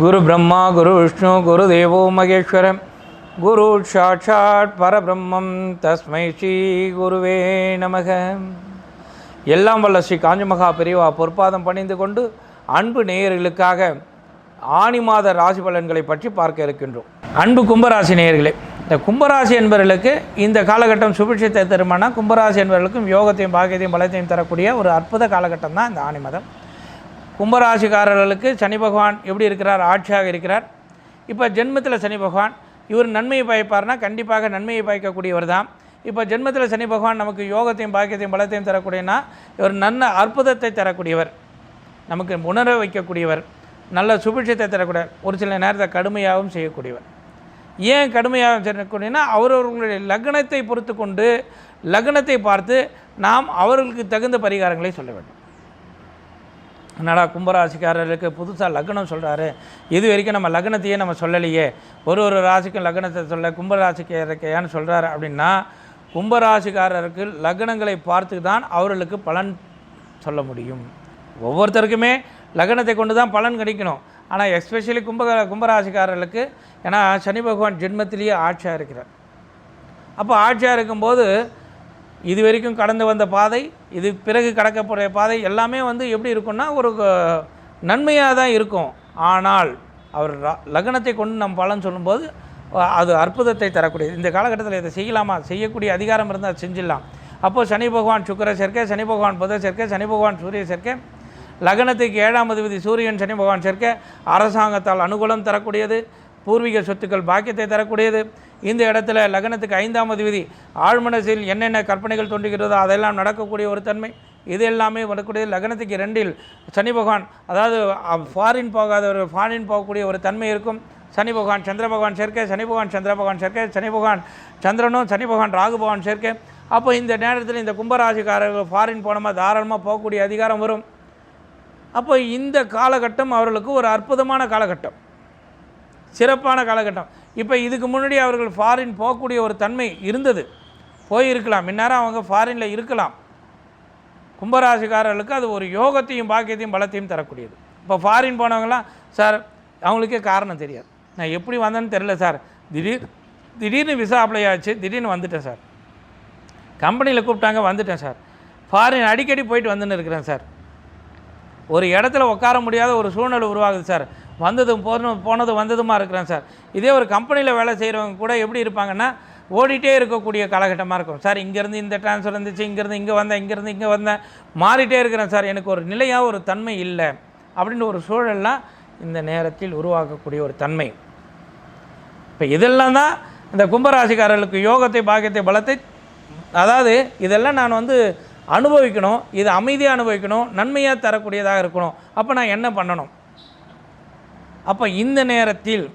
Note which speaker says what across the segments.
Speaker 1: குரு பிரம்மா குரு விஷ்ணு குரு தேவோ மகேஸ்வரம் குரு சாட்சாத் பரபிரம்மம். தஸ்மை ஸ்ரீ குருவே நமக. எல்லாம் வல்ல ஸ்ரீ காஞ்சிமகா பெரியவா பொற்பாதம் பணிந்து கொண்டு அன்பு நேயர்களுக்காக ஆனி மாத ராசி பலன்களை பற்றி பார்க்க இருக்கின்றோம். அன்பு கும்பராசி நேயர்களே இந்த கும்பராசி என்பவர்களுக்கு இந்த காலகட்டம் சுபிட்சத்தை தருமானா கும்பராசி என்பவர்களுக்கும் யோகத்தையும் பாக்கியத்தையும் பலத்தையும் தரக்கூடிய ஒரு அற்புத காலகட்டம் தான் இந்த ஆணி மதம். கும்பராசிக்காரர்களுக்கு சனி பகவான் எப்படி இருக்கிறார்? ஆட்சியாக இருக்கிறார். இப்போ ஜென்மத்தில் சனி பகவான் இவர் நன்மையை பயப்பார்னா கண்டிப்பாக நன்மையை பயக்கக்கூடியவர் தான். இப்போ ஜென்மத்தில் சனி பகவான் நமக்கு யோகத்தையும் பாக்கியத்தையும் பலத்தையும் தரக்கூடியனா இவர் நல்ல அற்புதத்தை தரக்கூடியவர். நமக்கு உணர வைக்கக்கூடியவர். நல்ல சுபிட்சத்தை தரக்கூடிய ஒரு சில நேரத்தை கடுமையாகவும் செய்யக்கூடியவர். ஏன் கடுமையாக செய்யக்கூடியனா அவரவர்களுடைய லக்னத்தை பொறுத்து கொண்டு லக்னத்தை பார்த்து நாம் அவர்களுக்கு தகுந்த பரிகாரங்களை சொல்ல வேண்டும். என்னடா கும்பராசிக்காரருக்கு புதுசாக லக்னம் சொல்கிறாரு இது வரைக்கும் நம்ம லக்னத்தையே நம்ம சொல்லலையே. ஒரு ஒரு ராசிக்கும் லக்னத்தை சொல்ல கும்பராசிக்காரருக்கையான்னு சொல்கிறாரு அப்படின்னா கும்பராசிக்காரருக்கு லக்னங்களை பார்த்து தான் அவர்களுக்கு பலன் சொல்ல முடியும். ஒவ்வொருத்தருக்குமே லக்னத்தை கொண்டு தான் பலன் கிடைக்கணும். ஆனால் எஸ்பெஷலி கும்ப கும்பராசிக்காரர்களுக்கு ஏன்னா சனி பகவான் ஜென்மத்திலேயே ஆட்சியாக இருக்கிறார். அப்போ ஆட்சியாக இருக்கும்போது இது வரைக்கும் கடந்து வந்த பாதை இது பிறகு கடக்கக்கூடிய பாதை எல்லாமே வந்து எப்படி இருக்கும்னா ஒரு நன்மையாக தான் இருக்கும். ஆனால் அவர் ர- லக்னத்தை கொண்டு நம் பலன் சொல்லும்போது அது அற்புதத்தை தரக்கூடியது. இந்த காலகட்டத்தில் இதை செய்யலாமா? செய்யக்கூடிய அதிகாரம் இருந்தால் செஞ்சிடலாம். அப்போது சனி பகவான் சுக்கர சேர்க்கை சனி பகவான் புத சேர்க்கை சனி பகவான் சூரிய சேர்க்கை லக்னத்துக்கு ஏழாம் அதிபதி சூரியன் சனி பகவான் சேர்க்கை அரசாங்கத்தால் அனுகூலம் தரக்கூடியது. பூர்வீக சொத்துக்கள் பாக்கியத்தை தரக்கூடியது. இந்த இடத்துல லக்னத்துக்கு ஐந்தாம் விதி ஆழ்மனசில் என்னென்ன கற்பனைகள் தோன்றுகிறதோ அதெல்லாம் நடக்கக்கூடிய ஒரு தன்மை. இது எல்லாமே வரக்கூடியது. லக்னத்துக்கு ரெண்டில் சனி பகவான் அதாவது ஃபாரின் போகாத ஒரு ஃபாரின் போகக்கூடிய ஒரு தன்மை இருக்கும். சனி பகவான் சந்திர பகவான் சேர்க்கை சனி பகவான் சந்திர பகவான் சேர்க்கை சனி பகவான் சந்திரனும் சனி பகவான் ராகு பகவான் சேர்க்கை. அப்போ இந்த நேரத்தில் இந்த கும்பராசிக்காரர்கள் ஃபாரின் போனோமா தாராளமாக போகக்கூடிய அதிகாரம் வரும். அப்போ இந்த காலகட்டம் அவர்களுக்கு ஒரு அற்புதமான காலகட்டம். சிறப்பான காலகட்டம். இப்போ இதுக்கு முன்னாடி அவர்கள் ஃபாரின் போகக்கூடிய ஒரு தன்மை இருந்தது. போயிருக்கலாம். இந்நேரம் அவங்க ஃபாரினில் இருக்கலாம். கும்பராசிக்காரர்களுக்கு அது ஒரு யோகத்தையும் பாக்கியத்தையும் பலத்தையும் தரக்கூடியது. இப்போ ஃபாரின் போனவங்களாம் சார் அவங்களுக்கே காரணம் தெரியாது. நான் எப்படி வந்தேன்னு தெரில சார். திடீர் திடீர்னு விசா அப்ளை ஆச்சு. திடீர்னு வந்துட்டேன் சார். கம்பெனியில் கூப்பிட்டாங்க வந்துட்டேன் சார். ஃபாரின் அடிக்கடி போயிட்டு வந்துன்னு இருக்கிறேன் சார். ஒரு இடத்துல உட்கார முடியாத ஒரு சூழ்நிலை உருவாகுது சார். வந்ததும் போனதும் போனதும் வந்ததுமா இருக்கிறேன் சார். இதே ஒரு கம்பெனியில் வேலை செய்கிறவங்க கூட எப்படி இருப்பாங்கன்னா ஓடிட்டே இருக்கக்கூடிய காலகட்டமாக இருக்கும். சார் இங்கேருந்து இந்த ட்ரான்ஸ்ஃபர் இருந்துச்சு இங்கேருந்து இங்கே வந்தேன் இங்கேருந்து இங்கே வந்தேன் மாறிட்டே இருக்கிறேன் சார். எனக்கு ஒரு நிலையாக ஒரு தன்மை இல்லை அப்படின்ற ஒரு சூழல்லாம் இந்த நேரத்தில் உருவாக்கக்கூடிய ஒரு தன்மை. இப்போ இதெல்லாம் தான் இந்த கும்பராசிக்காரர்களுக்கு யோகத்தை பாக்கியத்தை பலத்தை அதாவது இதெல்லாம் நான் வந்து அனுபவிக்கணும் இது அமைதியாக அனுபவிக்கணும் நன்மையாக தரக்கூடியதாக இருக்கணும். அப்போ நான் என்ன பண்ணணும்? அப்போ இந்த நேரத்தில்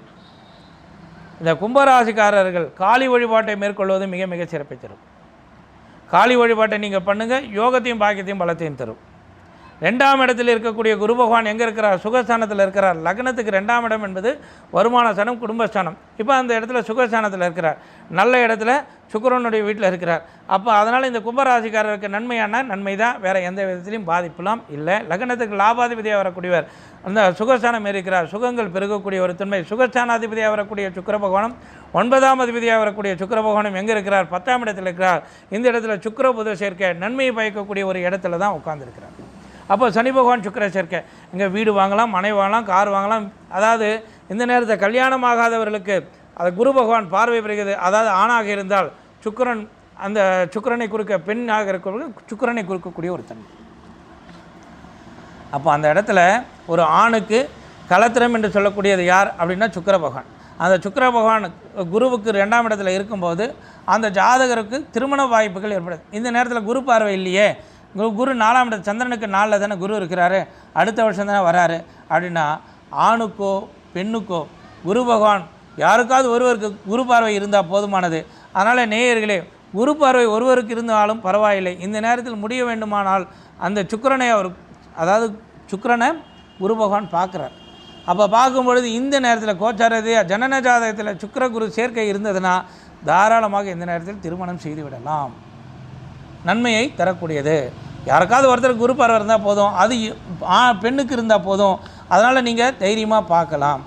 Speaker 1: இந்த கும்பராசிக்காரர்கள் காளி வழிபாட்டை மேற்கொள்வது மிக மிக சிறப்பை தரும். காளி வழிபாட்டை நீங்கள் பண்ணுங்கள் யோகத்தையும் பாக்கியத்தையும் பலத்தையும் தரும். ரெண்டாம் இடத்தில் இருக்கக்கூடிய குரு பகவான் எங்கே இருக்கிறார்? சுகஸ்தானத்தில் இருக்கிறார். லக்னத்துக்கு ரெண்டாம் இடம் என்பது வருமான ஸ்தானம் குடும்பஸ்தானம். இப்போ அந்த இடத்துல சுகஸ்தானத்தில் இருக்கிறார். நல்ல இடத்துல சுக்கிரனுடைய வீட்டில் இருக்கிறார். அப்போ அதனால் இந்த கும்பராசிக்காரருக்கு நன்மையான? நன்மை தான் வேறு எந்த விதத்திலையும் பாதிப்புலாம் இல்லை. லக்னத்துக்கு லாபாதிபதியாக வரக்கூடியவர் அந்த சுகஸ்தானம் இருக்கிறார். சுகங்கள் பெருகக்கூடிய ஒரு தன்மை. சுகஸ்தானாதிபதியாக வரக்கூடிய சுக்கர பகவானும் ஒன்பதாம் அதிபதியாக வரக்கூடிய சுக்கர பகவானும் எங்கே இருக்கிறார்? பத்தாம் இடத்தில் இருக்கிறார். இந்த இடத்துல சுக்கர புத சேர்க்கை நன்மையை பயக்கக்கூடிய ஒரு இடத்துல தான் உட்காந்துருக்கிறார் அப்போ சனி பகவான் சுக்கர சேர்க்கை. இங்கே வீடு வாங்கலாம் மனை வாங்கலாம் கார் வாங்கலாம். அதாவது இந்த நேரத்தை கல்யாணம் ஆகாதவர்களுக்கு அது குரு பகவான் பார்வை பெறுகிறது. அதாவது ஆணாக இருந்தால் சுக்கிரன் அந்த சுக்கரனை குறுக்க பெண்ணாக இருக்கிறவர்கள் சுக்கரனை குறுக்கக்கூடிய ஒரு தன்மை. அப்போ அந்த இடத்துல ஒரு ஆணுக்கு கலத்திரம் என்று சொல்லக்கூடியது யார் அப்படின்னா சுக்கர பகவான். அந்த சுக்கர பகவான் குருவுக்கு ரெண்டாம் இடத்துல இருக்கும்போது அந்த ஜாதகருக்கு திருமண வாய்ப்புகள் ஏற்படுது. இந்த நேரத்தில் குரு பார்வை இல்லையே. குரு குரு நாலாம் இடத்து சந்திரனுக்கு நாளில் தானே குரு இருக்கிறாரு. அடுத்த வருஷம் தானே வராரு. அப்படின்னா ஆணுக்கோ பெண்ணுக்கோ குரு பகவான் யாருக்காவது ஒருவருக்கு குரு பார்வை இருந்தால் போதுமானது. அதனால் நேயர்களே குரு பார்வை ஒருவருக்கு இருந்தாலும் பரவாயில்லை. இந்த நேரத்தில் முடிய வேண்டுமானால் அந்த சுக்கரனை அவர் அதாவது சுக்கரனை குரு பகவான் பார்க்குறார். அப்போ பார்க்கும் பொழுது இந்த நேரத்தில் கோச்சாரதி ஜனன ஜாதகத்தில் சுக்கர குரு சேர்க்கை இருந்ததுன்னா தாராளமாக இந்த நேரத்தில் திருமணம் செய்து விடலாம். நன்மையை தரக்கூடியது. யாருக்காவது ஒருத்தர் குரு பார்வை இருந்தால் போதும். அது பெண்ணுக்கு இருந்தால் போதும். அதனால் நீங்கள் தைரியமாக பார்க்கலாம்.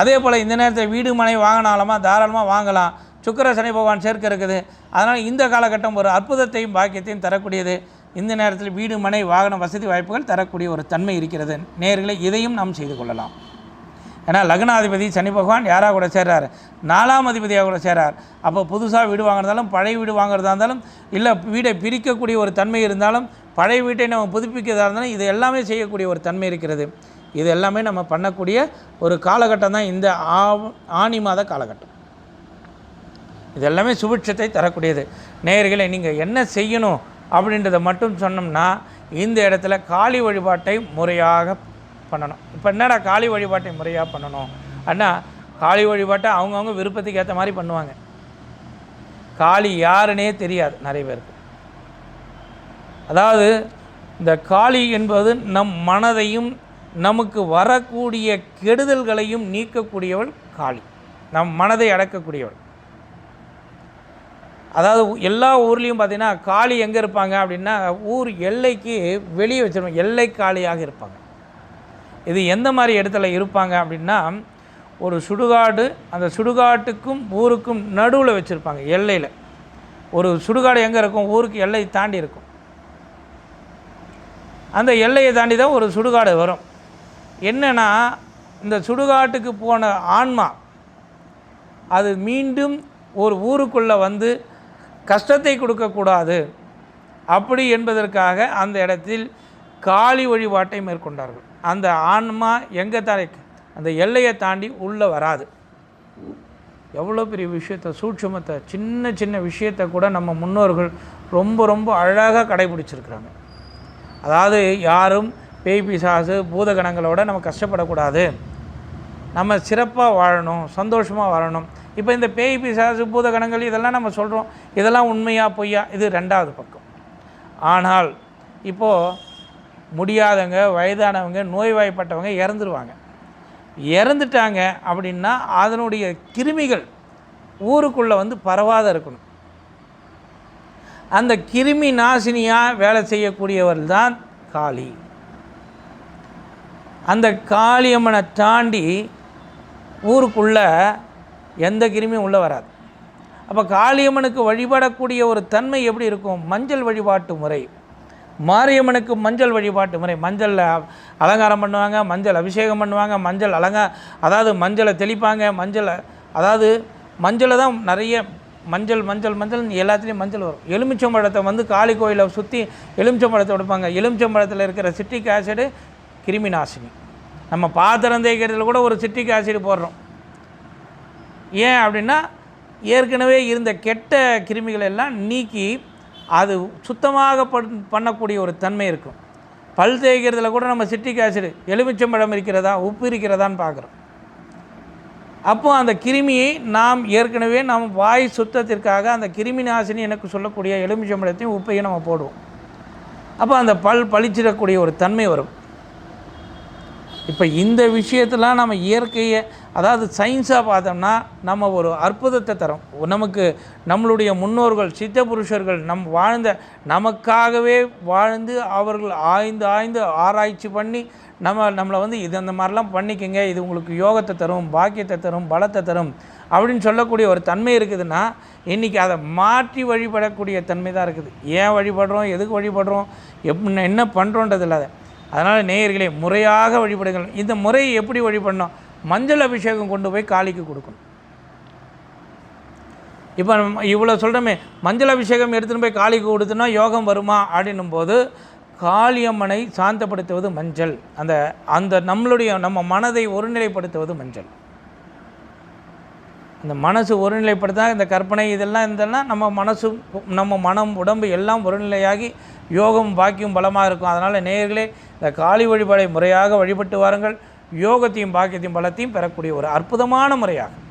Speaker 1: அதே போல் இந்த நேரத்தில் வீடு மனை வாங்கினாலுமா தாராளமாக வாங்கலாம். சுக்கர சனி பகவான் சேர்க்க இருக்குது. அதனால் இந்த காலகட்டம் ஒரு அற்புதத்தையும் பாக்கியத்தையும் தரக்கூடியது. இந்த நேரத்தில் வீடு மனை வாகன வசதி வாய்ப்புகள் தரக்கூடிய ஒரு தன்மை இருக்கிறது. நேர்களை இதையும் நாம் செய்து கொள்ளலாம். ஏன்னா லக்னாதிபதி சனி பகவான் யாராக கூட சேர்றார்? நாலாம் அதிபதியாக கூட சேர்றார். அப்போ புதுசாக வீடு வாங்குறதாலும் பழைய வீடு வாங்குறதா இருந்தாலும் இல்லை வீடை பிரிக்கக்கூடிய ஒரு தன்மை இருந்தாலும் பழைய வீட்டை நம்ம புதுப்பிக்கிறதா இருந்தாலும் இது எல்லாமே செய்யக்கூடிய ஒரு தன்மை இருக்கிறது. இது எல்லாமே நம்ம பண்ணக்கூடிய ஒரு காலகட்டம் தான் இந்த ஆ ஆனி மாத காலகட்டம். இது எல்லாமே சுபிட்சத்தை தரக்கூடியது. நேயர்களை நீங்கள் என்ன செய்யணும் அப்படின்றத மட்டும் சொன்னோம்னா இந்த இடத்துல காளி வழிபாட்டை முறையாக பண்ணணும். இப்போ என்னடா காளி வழிபாட்டை முறையாக பண்ணணும்? அண்ணா காளி வழிபாட்டை அவங்கவுங்க விருப்பத்துக்கு ஏற்ற மாதிரி பண்ணுவாங்க. காளி யாருன்னே தெரியாது நிறைய பேருக்கு. அதாவது இந்த காளி என்பது நம் மனதையும் நமக்கு வரக்கூடிய கெடுதல்களையும் நீக்கக்கூடியவள் காளி. நம் மனதை அடக்கக்கூடியவள். அதாவது எல்லா ஊர்லேயும் பார்த்தீங்கன்னா காளி எங்கே இருப்பாங்க அப்படின்னா ஊர் எல்லைக்கு வெளியே வச்சிருவோம் எல்லை காளியாக இருப்பாங்க. இது எந்த மாதிரி இடத்துல இருப்பாங்க அப்படின்னா ஒரு சுடுகாடு அந்த சுடுகாட்டுக்கும் ஊருக்கும் நடுவில் வச்சுருப்பாங்க எல்லையில். ஒரு சுடுகாடு எங்கே இருக்கும்? ஊருக்கு எல்லை தாண்டி இருக்கும். அந்த எல்லையை தாண்டி தான் ஒரு சுடுகாடு வரும். என்னென்னா இந்த சுடுகாட்டுக்கு போன ஆன்மா அது மீண்டும் ஒரு ஊருக்குள்ளே வந்து கஷ்டத்தை கொடுக்கக்கூடாது அப்படி என்பதற்காக அந்த இடத்தில் காளி வழிபாட்டை மேற்கொண்டார்கள். அந்த ஆன்மா எங்கே தானே அந்த எல்லையை தாண்டி உள்ளே வராது. எவ்வளோ பெரிய விஷயத்தை சூட்சுமத்தை சின்ன சின்ன விஷயத்தை கூட நம்ம முன்னோர்கள் ரொம்ப ரொம்ப அழகாக கடைபிடிச்சிருக்கிறாங்க. அதாவது யாரும் பேய் பிசாசு பூதகணங்களோட நம்ம கஷ்டப்படக்கூடாது. நம்ம சிறப்பாக வாழணும் சந்தோஷமாக வாழணும். இப்போ இந்த பேய் பிசாசு பூதகணங்கள் இதெல்லாம் நம்ம சொல்கிறோம் இதெல்லாம் உண்மையாக பொய்யா? இது ரெண்டாவது பக்கம். ஆனால் இப்போது முடியாதவங்க வயதானவங்க நோய்வாய்ப்பட்டவங்க இறந்துருவாங்க. இறந்துட்டாங்க அப்படின்னா அதனுடைய கிருமிகள் ஊருக்குள்ளே வந்து பரவாத இருக்கணும். அந்த கிருமி நாசினியாக வேலை செய்யக்கூடியவர் தான் காளி. அந்த காளியம்மனை தாண்டி ஊருக்குள்ளே எந்த கிருமியும் உள்ளே வராது. அப்போ காளியம்மனுக்கு வழிபடக்கூடிய ஒரு தன்மை எப்படி இருக்கும்? மஞ்சள் வழிபாட்டு முறை. மாரியம்மனுக்கு மஞ்சள் வழிபாட்டு முறை. மஞ்சளில் அலங்காரம் பண்ணுவாங்க மஞ்சள் அபிஷேகம் பண்ணுவாங்க மஞ்சள் அலங்கா அதாவது மஞ்சளை தெளிப்பாங்க மஞ்சளை அதாவது மஞ்சளை தான் நிறைய மஞ்சள் மஞ்சள் மஞ்சள் எல்லாத்துலேயும் மஞ்சள் வரும். எலுமிச்சம்பழத்தை வந்து காளி கோயிலை சுற்றி எலுமிச்சம்பழத்தை கொடுப்பாங்க எலுமிச்சம்பழத்தில் இருக்கிற சிட்ரிக் ஆசிடு கிருமி நாசினி. நம்ம பாத்திரம் தேய்க்கிறதுல கூட ஒரு சிட்ரிக் ஆசிட் போடுறோம். ஏன் அப்படின்னா ஏற்கனவே இருந்த கெட்ட கிருமிகள் எல்லாம் நீக்கி அது சுத்தமாக பண் பண்ணக்கூடிய ஒரு தன்மை இருக்கும். பல் தேய்க்கிறதுல கூட நம்ம சிட்ரிக் ஆசிடு எலுமிச்சம்பழம் இருக்கிறதா உப்பு இருக்கிறதான்னு பார்க்குறோம். அப்போ அந்த கிருமியை நாம் ஏற்கனவே நாம் வாய் சுத்தத்திற்காக அந்த கிருமி நாசினி எனக்கு சொல்லக்கூடிய எலுமிச்சம்பழத்தையும் உப்பையும் நம்ம போடுவோம். அப்போ அந்த பல் பளிச்சிடக்கூடிய ஒரு தன்மை வரும். இப்போ இந்த விஷயத்தெலாம் நம்ம இயற்கையை அதாவது சயின்ஸாக பார்த்தோம்னா நம்ம ஒரு அற்புதத்தை தரும். நமக்கு நம்மளுடைய முன்னோர்கள் சித்த புருஷர்கள் நம் வாழ்ந்த நமக்காகவே வாழ்ந்து அவர்கள் ஆய்ந்து ஆய்ந்து ஆராய்ச்சி பண்ணி நம்ம நம்மளை வந்து இது அந்த மாதிரிலாம் பண்ணிக்கங்க இது உங்களுக்கு யோகத்தை தரும் பாக்கியத்தை தரும் பலத்தை தரும் அப்படின்னு சொல்லக்கூடிய ஒரு தன்மை இருக்குதுன்னா இன்றைக்கி அதை மாற்றி வழிபடக்கூடிய தன்மை தான் இருக்குது. ஏன் வழிபடுறோம்? எதுக்கு வழிபடுறோம்? எப் என்ன பண்ணுறோன்றது இல்லாத அதனால் நேயர்களே முறையாக வழிபடுங்கள். இந்த முறையை எப்படி வழிபடணும்? மஞ்சள் அபிஷேகம் கொண்டு போய் காளிக்கு கொடுக்கணும். இப்போ நம்ம இவ்வளோ சொல்கிறோமே மஞ்சள் அபிஷேகம் எடுத்துன்னு போய் காளிக்கு கொடுத்தோன்னா யோகம் வருமா? அப்படின்னும் போது காளியம்மனை சாந்தப்படுத்துவது மஞ்சள். அந்த அந்த நம்மளுடைய நம்ம மனதை ஒருநிலைப்படுத்துவது மஞ்சள். இந்த மனசு ஒருநிலைப்படுத்தா இந்த கற்பனை இதெல்லாம் இதெல்லாம் நம்ம மனசு நம்ம மனம் உடம்பு எல்லாம் ஒருநிலையாகி யோகம் பாக்கியம் பலமாக இருக்கும். அதனால் நேயர்களே இந்த காளி வழிபாடை முறையாக வழிபட்டு வாருங்கள். யோகத்தையும் பாக்கியத்தையும் பலத்தையும் பெறக்கூடிய ஒரு அற்புதமான முறையாகும்